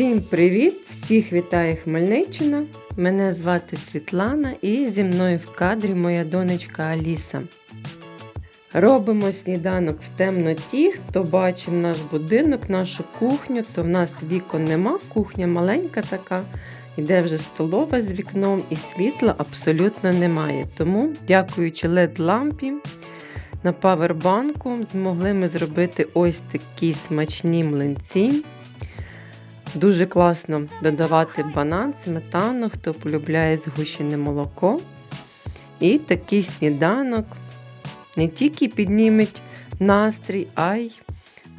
Всім привіт! Всіх вітає Хмельниччина. Мене звати Світлана і зі мною в кадрі моя донечка Аліса. Робимо сніданок в темноті. Хто бачив наш будинок, нашу кухню, то в нас вікон нема, кухня маленька така, іде вже столова з вікном і світла абсолютно немає. Тому, дякуючи led лампі на павербанку, змогли ми зробити ось такі смачні млинці. Дуже класно додавати банан, сметану, хто полюбляє згущене молоко. І такий сніданок не тільки підніметь настрій, а й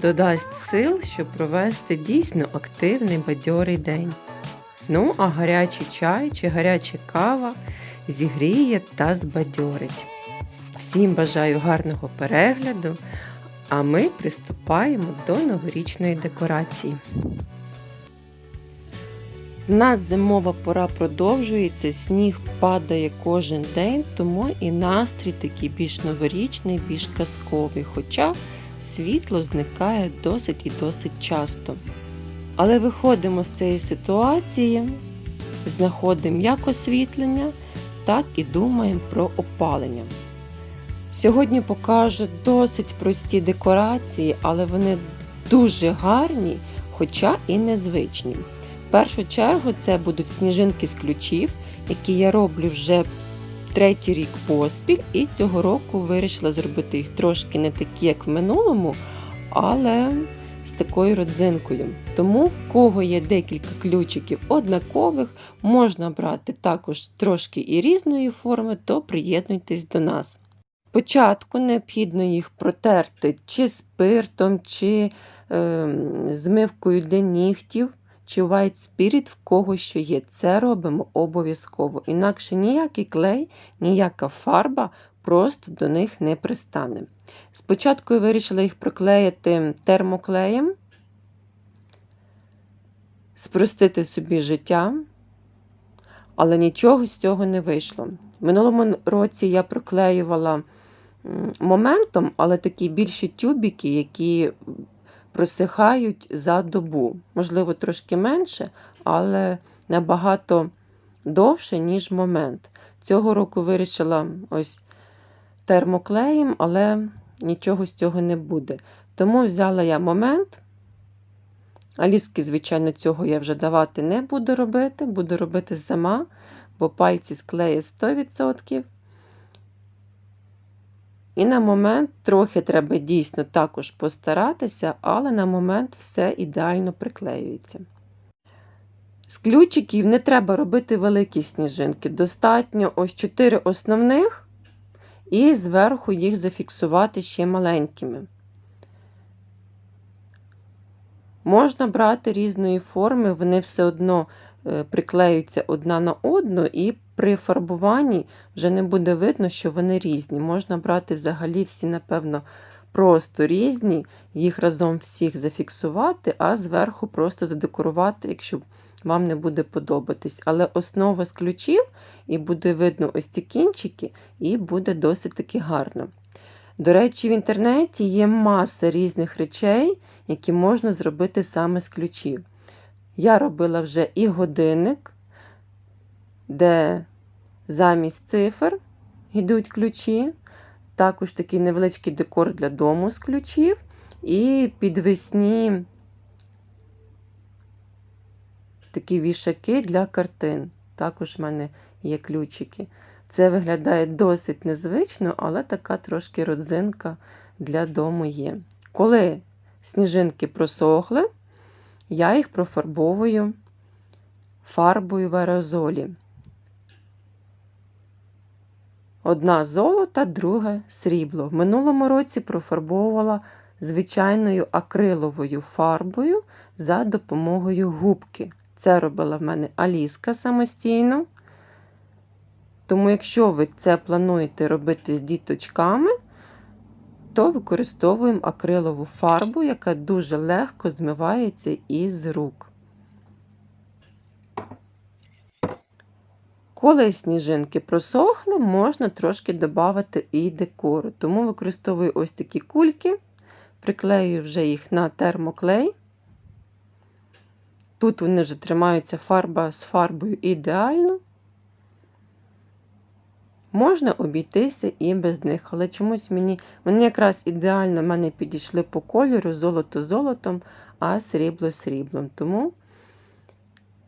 додасть сил, щоб провести дійсно активний бадьорий день. Ну, а гарячий чай чи гаряча кава зігріє та збадьорить. Всім бажаю гарного перегляду, а ми приступаємо до новорічної декорації. У нас зимова пора продовжується, сніг падає кожен день, тому і настрій такий більш новорічний, більш казковий, хоча світло зникає досить і досить часто. Але виходимо з цієї ситуації, знаходимо як освітлення, так і думаємо про опалення. Сьогодні покажу досить прості декорації, але вони дуже гарні, хоча і незвичні. Першу чергу це будуть сніжинки з ключів, які я роблю вже третій рік поспіль, і цього року вирішила зробити їх трошки не такі, як в минулому, але з такою родзинкою. Тому в кого є декілька ключиків однакових, можна брати також трошки і різної форми, то приєднуйтесь до нас. Спочатку необхідно їх протерти чи спиртом, чи е, змивкою для нігтів чи White Spirit в кого що є. Це робимо обов'язково. Інакше ніякий клей, ніяка фарба просто до них не пристане. Спочатку я вирішила їх проклеїти термоклеєм, спростити собі життя, але нічого з цього не вийшло. В минулому році я проклеювала моментом, але такі більші тюбіки, які просихають за добу. Можливо, трошки менше, але набагато довше, ніж момент. Цього року вирішила ось термоклеєм, але нічого з цього не буде. Тому взяла я момент. Аліски, звичайно, цього я вже давати не буду робити, буду робити сама, бо пальці склеє 100%. І на момент трохи треба дійсно також постаратися, але на момент все ідеально приклеюється. З ключиків не треба робити великі сніжинки. Достатньо ось 4 основних, і зверху їх зафіксувати ще маленькими. Можна брати різної форми, вони все одно е, приклеюються одна на одну, і при фарбуванні вже не буде видно, що вони різні. Можна брати взагалі всі, напевно, просто різні, їх разом всіх зафіксувати, а зверху просто задекорувати, якщо вам не буде подобатись. Але основа з ключів, і буде видно ось ці кінчики, і буде досить таки гарно. До речі, в інтернеті є маса різних речей, які можна зробити саме з ключів. Я робила вже і годинник, де замість цифр йдуть ключі. Також такий невеличкий декор для дому з ключів. І підвесні такі вішаки для картин. Також в мене є ключики. Це виглядає досить незвично, але така трошки родзинка для дому є. Коли сніжинки просохли, я їх профарбовую фарбою в аерозолі. Одна золота, друга срібло. В минулому році профарбовувала звичайною акриловою фарбою за допомогою губки. Це робила в мене Аліска самостійно. Тому, якщо ви це плануєте робити з діточками, то використовуємо акрилову фарбу, яка дуже легко змивається із рук. Коли сніжинки просохли, можна трошки додати і декору. Тому використовую ось такі кульки, приклею вже їх на термоклей. тут вони вже тримаються фарба з фарбою ідеально. Можна обійтися і без них, але чомусь мені вони якраз ідеально в мене підійшли по кольору, золото золотом, а срібло сріблом. Тому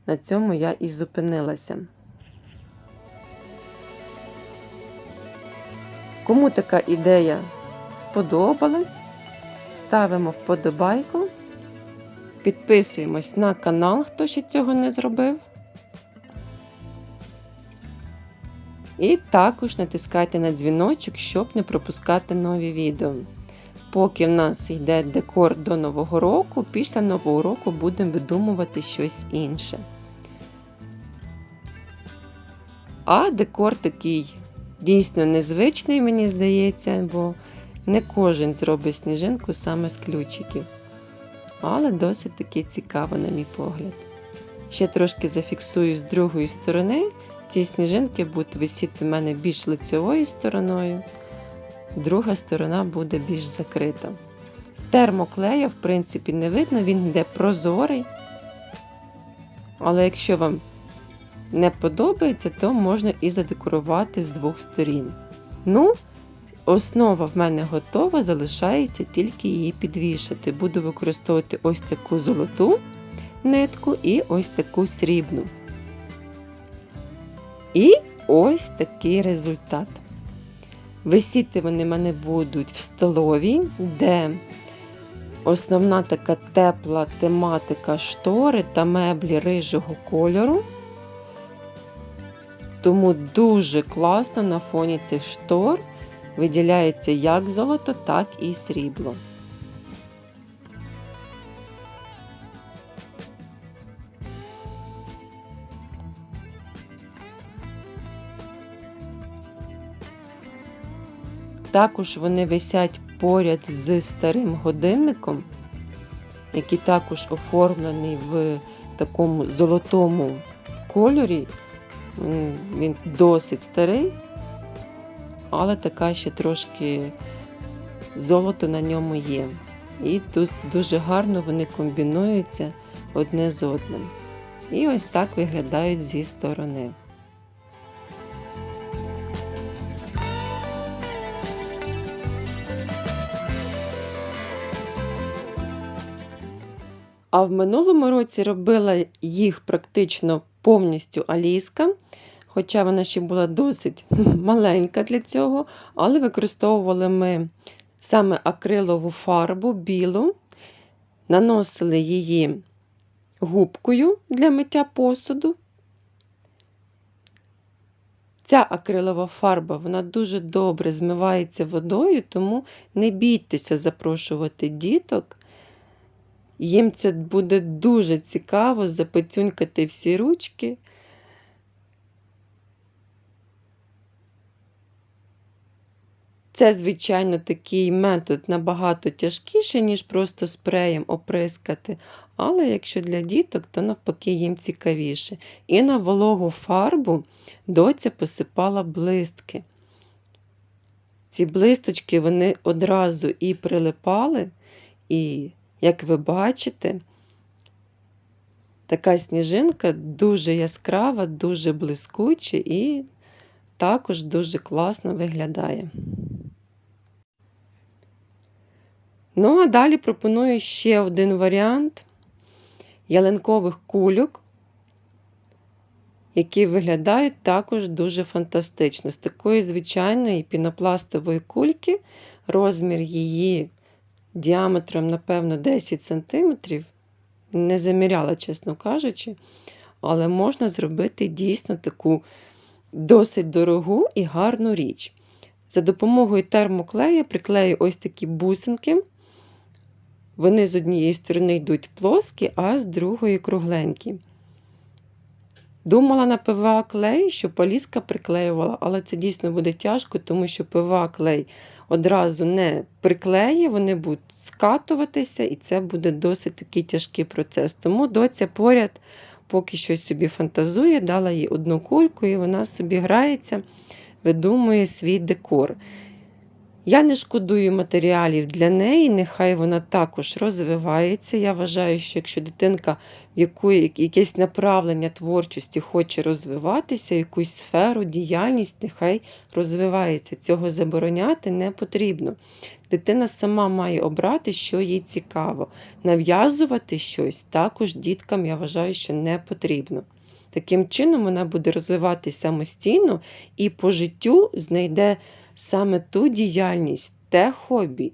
на цьому я і зупинилася. Кому така ідея сподобалась, ставимо вподобайку, підписуємось на канал, хто ще цього не зробив. І також натискайте на дзвіночок, щоб не пропускати нові відео. Поки в нас йде декор до Нового року, після Нового року будемо видумувати щось інше. А декор такий дійсно незвичний, мені здається, бо не кожен зробить сніжинку саме з ключиків. Але досить таки цікаво, на мій погляд. Ще трошки зафіксую з другої сторони. Ці сніжинки будуть висіти в мене більш лицевою стороною, друга сторона буде більш закрита. Термоклея, в принципі, не видно, він йде прозорий. Але якщо вам не подобається, то можна і задекорувати з двох сторін. Ну, основа в мене готова, залишається тільки її підвішати. Буду використовувати ось таку золоту нитку і ось таку срібну. І ось такий результат. Висіти вони в мене будуть в столовій, де основна така тепла тематика штори та меблі рижого кольору. Тому дуже класно на фоні цих штор виділяється як золото, так і срібло. Також вони висять поряд з старим годинником, який також оформлений в такому золотому кольорі. Він досить старий, але така ще трошки золото на ньому є. І тут дуже гарно вони комбінуються одне з одним. І ось так виглядають зі сторони. А в минулому році робила їх практично повністю аліска, хоча вона ще була досить маленька для цього, але використовували ми саме акрилову фарбу білу, наносили її губкою для миття посуду. Ця акрилова фарба вона дуже добре змивається водою, тому не бійтеся запрошувати діток. Їм це буде дуже цікаво запецюнькати всі ручки. Це, звичайно, такий метод набагато тяжкіший, ніж просто спреєм оприскати. Але якщо для діток, то навпаки їм цікавіше. І на вологу фарбу доця посипала блистки. Ці блисточки вони одразу і прилипали, і як ви бачите, така сніжинка дуже яскрава, дуже блискуча і також дуже класно виглядає. Ну, а далі пропоную ще один варіант ялинкових кульок, які виглядають також дуже фантастично. З такої звичайної пінопластової кульки розмір її діаметром, напевно, 10 см. Не заміряла, чесно кажучи, але можна зробити дійсно таку досить дорогу і гарну річ. За допомогою термоклея приклею ось такі бусинки. Вони з однієї сторони йдуть плоскі, а з другої кругленькі. Думала на ПВА клей, що паліска приклеювала, але це дійсно буде тяжко, тому що ПВА клей одразу не приклеє, вони будуть скатуватися, і це буде досить такий тяжкий процес. Тому доця поряд, поки щось собі фантазує, дала їй одну кульку, і вона собі грається, видумує свій декор. Я не шкодую матеріалів для неї, нехай вона також розвивається. Я вважаю, що якщо дитинка в якої якесь направлення творчості хоче розвиватися, якусь сферу, діяльність, нехай розвивається. Цього забороняти не потрібно. Дитина сама має обрати, що їй цікаво. Нав'язувати щось також діткам, я вважаю, що не потрібно. Таким чином, вона буде розвиватися самостійно і по життю знайде саме ту діяльність, те хобі,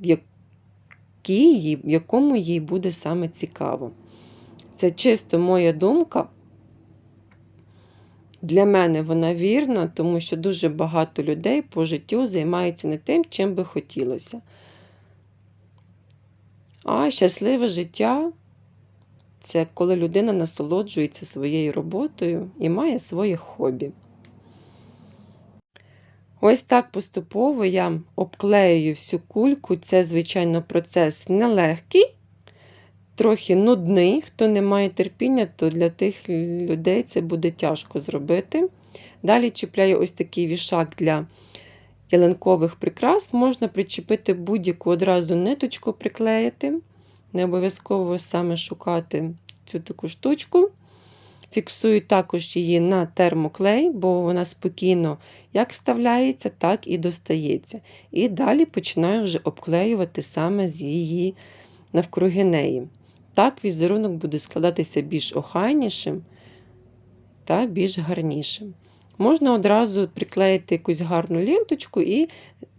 в якій в якому їй буде саме цікаво. Це чисто моя думка. Для мене вона вірна, тому що дуже багато людей по життю займаються не тим, чим би хотілося. А щасливе життя це коли людина насолоджується своєю роботою і має своє хобі. Ось так поступово я обклеюю всю кульку. Це, звичайно, процес нелегкий, трохи нудний. Хто не має терпіння, то для тих людей це буде тяжко зробити. Далі чіпляю ось такий вішак для ялинкових прикрас. Можна причепити будь-яку одразу ниточку приклеїти. Не обов'язково саме шукати цю таку штучку. Фіксую також її на термоклей, бо вона спокійно як вставляється, так і достається. І далі починаю вже обклеювати саме з її навкруги неї. Так, візерунок буде складатися більш охайнішим та більш гарнішим. Можна одразу приклеїти якусь гарну ленточку і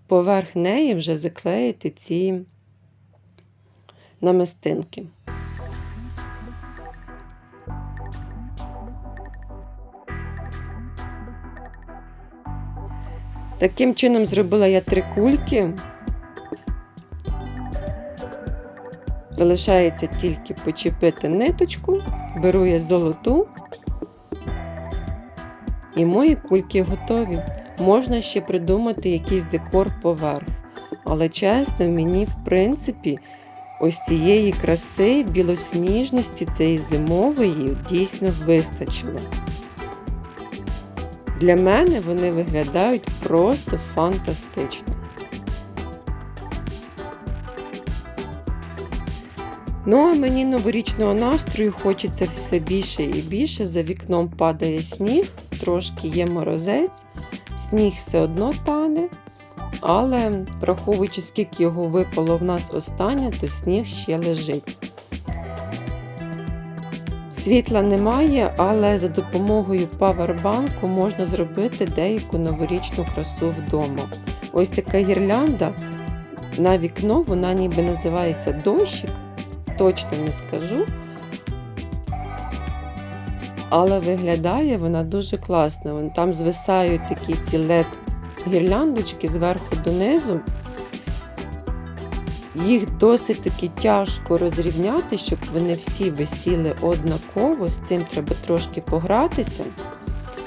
поверх неї вже заклеїти ці намистинки. Таким чином зробила я три кульки. Залишається тільки почепити ниточку, беру я золоту, і мої кульки готові. Можна ще придумати якийсь декор поверх. Але чесно, мені, в принципі, ось цієї краси, білосніжності, цієї зимової дійсно вистачило. Для мене вони виглядають просто фантастично. Ну, а мені новорічного настрою хочеться все більше і більше. За вікном падає сніг, трошки є морозець, сніг все одно тане, але враховуючи, скільки його випало в нас останнє, то сніг ще лежить. Світла немає, але за допомогою павербанку можна зробити деяку новорічну красу вдома. Ось така гірлянда на вікно, вона ніби називається дощик, точно не скажу. Але виглядає вона дуже класно. Там звисають такі ці led гірляндочки зверху донизу. Їх досить таки тяжко розрівняти, щоб вони всі висіли однаково. З цим треба трошки погратися.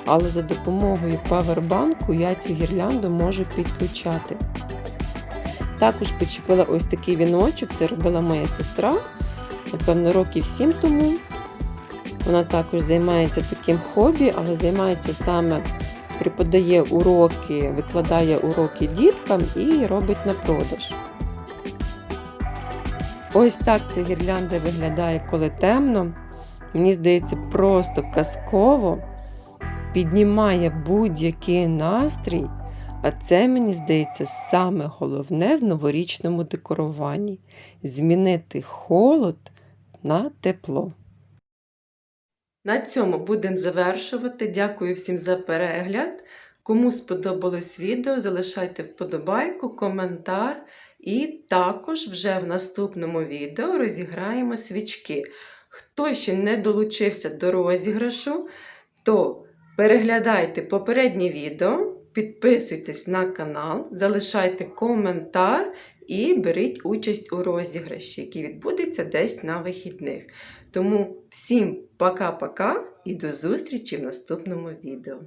Але за допомогою павербанку я цю гірлянду можу підключати. Також почепила ось такий віночок, це робила моя сестра, напевно, років 7 тому. Вона також займається таким хобі, але займається саме, преподає уроки, викладає уроки діткам і робить на продаж. Ось так ця гірлянда виглядає, коли темно. Мені здається, просто казково піднімає будь-який настрій. А це, мені здається, саме головне в новорічному декоруванні змінити холод на тепло. На цьому будемо завершувати. Дякую всім за перегляд. Кому сподобалось відео, залишайте вподобайку, коментар. І також вже в наступному відео розіграємо свічки. Хто ще не долучився до розіграшу, то переглядайте попереднє відео, підписуйтесь на канал, залишайте коментар і беріть участь у розіграші, який відбудеться десь на вихідних. Тому всім пока-пока і до зустрічі в наступному відео.